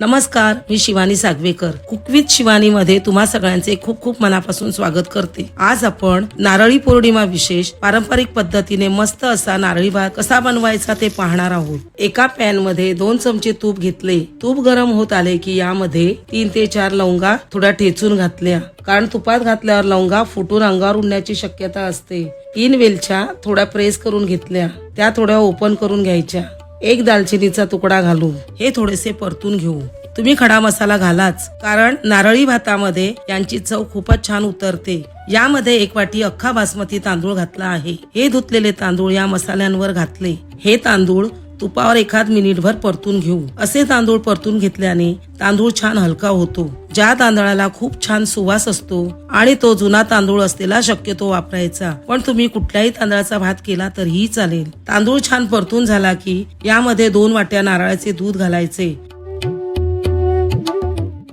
नमस्कार मी शिवानी सागवेकर. कुकवित शिवानी मध्ये तुम्हा सगळ्यांचे खूप खूप मनापासून स्वागत करते. आज आपण नारळी पौर्णिमा विशेष पारंपरिक पद्धतीने मस्त असा नारळी भात कसा बनवायचा ते पाहणार आहोत. एका पॅनमध्ये दोन चमचे तूप घेतले. तूप गरम होत आले की यामध्ये तीन ते चार लवंगा थोड्या ठेचून घातल्या. कारण तुपात घातल्यावर लवंगा फुटून अंगावर उडण्याची शक्यता असते. तीन वेलच्या थोड्या प्रेस करून घेतल्या. त्या थोड्या ओपन करून घ्यायच्या. एक दालचिनीचा तुकडा घालू हे थोडेसे परतून घेऊ. तुम्ही खडा मसाला घालाच कारण नारळी भातामध्ये यांची चव खूपच छान उतरते. यामध्ये एक वाटी अख्खा बासमती तांदूळ घातला आहे. हे धुतलेले तांदूळ या मसाल्यांवर घातले. हे तांदूळ तुपावर एखाद मिनिटभर परतून घेऊ. असे तांदूळ परतून घेतल्याने तांदूळ छान हलका होतो. ज्या तांदळाला खूप छान सुवास असतो आणि तो जुना तांदूळ असलेला शक्यतो वापरायचा. पण तुम्ही कुठल्याही तांदळाचा भात केला तरीही चालेल. तांदूळ छान परतून झाला की यामध्ये दोन वाट्या नारळाचे दूध घालायचे.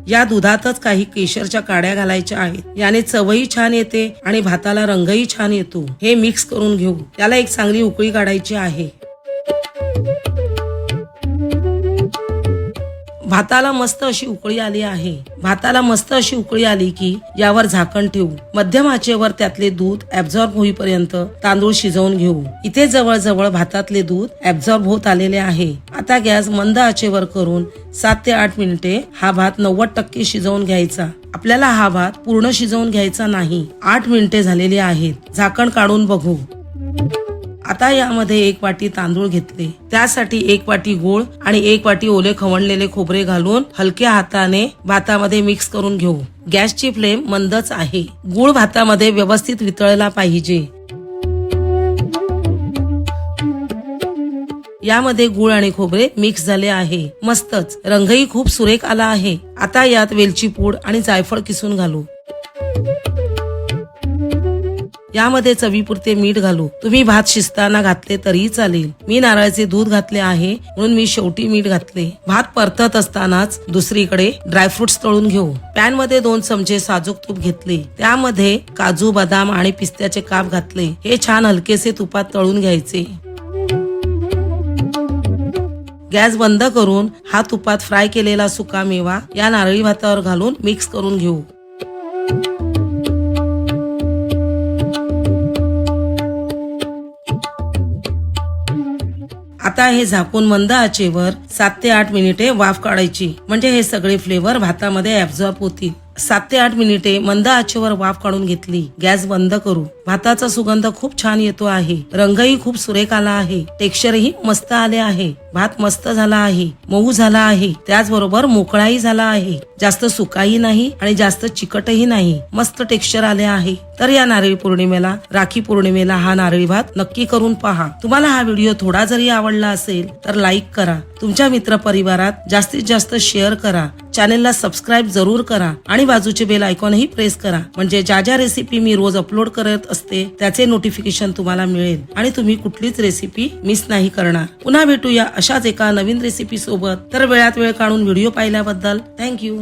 या दुधातच काही केशरच्या काड्या घालायच्या आहेत. याने चवही छान येते आणि भाताला रंगही छान येतो. हे मिक्स करून घेऊ. त्याला एक चांगली उकळी काढायची आहे. भाताला मस्त अशी उकळी आली आहे. भाताला मस्त अशी उकळी आली की यावर झाकण ठेवू. मध्यम आचेवर त्यातले दूध ऍब्झॉर्ब होईपर्यंत तांदूळ शिजवून घेऊ. इथे जवळजवळ भातातले दूध ऍब्झॉर्ब होत आलेले आहे. आता गॅस मंद आचेवर करून सात ते आठ मिनिटे हा भात नव्वद टक्के शिजवून घ्यायचा. आपल्याला हा भात पूर्ण शिजवून घ्यायचा नाही. आठ मिनिटे झालेली आहेत. झाकण काढून बघू. आता यामध्ये एक वाटी तांदूळ घेतले. त्यासाठी एक वाटी गूळ आणि एक वाटी ओले खवणलेले खोबरे घालून हलक्या हाताने भातामध्ये मिक्स करून घेऊ. गॅसची फ्लेम मंदच आहे. गूळ भातामध्ये व्यवस्थित वितळला पाहिजे. यामध्ये गुळ आणि खोबरे मिक्स झाले आहे. मस्तच. रंगही खूप सुरेख आला आहे. आता यात वेलची पूड आणि जायफळ किसून घालू. यामध्ये चवीपुरते मीठ घालू. तुम्ही भात शिजताना घातले तरीही चालेल. मी नारळाचे दूध घातले आहे म्हणून मी शेवटी मीठ घातले. भात परतत असतानाच दुसरीकडे ड्रायफ्रुट्स तळून घेऊ. पॅनमध्ये दोन चमचे साजूक तूप घेतले. त्यामध्ये काजू बदाम आणि पिस्त्याचे काप घातले. हे छान हलकेसे तुपात तळून घ्यायचे. गॅस बंद करून हा तुपात फ्राय केलेला सुका मेवा या नारळी भातावर घालून मिक्स करून घेऊ. आता हे झाकून मंद आचेवर सात ते आठ मिनिटे वाफ काढायची. म्हणजे हे सगळे फ्लेवर भातामध्ये ऍब्झॉर्ब होतील. सात ते आठ मिनिटे मंद आचेवर वाफ काढून घेतली. गॅस बंद करू. भाताचा सुगंध खूप छान येतो आहे. रंगही खूप सुरेख आला आहे. टेक्स्चरही मस्त आले आहे. भात मस्त झाला आहे. मऊ झाला आहे. त्याचबरोबर मोकळाही झाला आहे. जास्त सुकाही नाही आणि जास्त चिकटही नाही. मस्त टेक्स्चर आले आहे. तर या नारळी पौर्णिमेला राखी पौर्णिमेला हा नारळी भात नक्की करून पहा. तुम्हाला हा व्हिडिओ थोडा जरी आवडला असेल तर लाईक करा. तुमच्या मित्र परिवारात जास्तीत जास्त शेअर करा. चॅनेलला सबस्क्राईब जरूर करा आणि बाजूचे बेल आयकॉनही प्रेस करा. म्हणजे ज्या ज्या रेसिपी मी रोज अपलोड करत असते त्याचे नोटिफिकेशन तुम्हाला मिळेल आणि तुम्ही कुठलीच रेसिपी मिस नाही करणार. पुन्हा भेटूया अशाच एका नवीन रेसिपी सोबत. तर वेळात वेळ काढून व्हिडिओ पाहिल्याबद्दल थँक्यू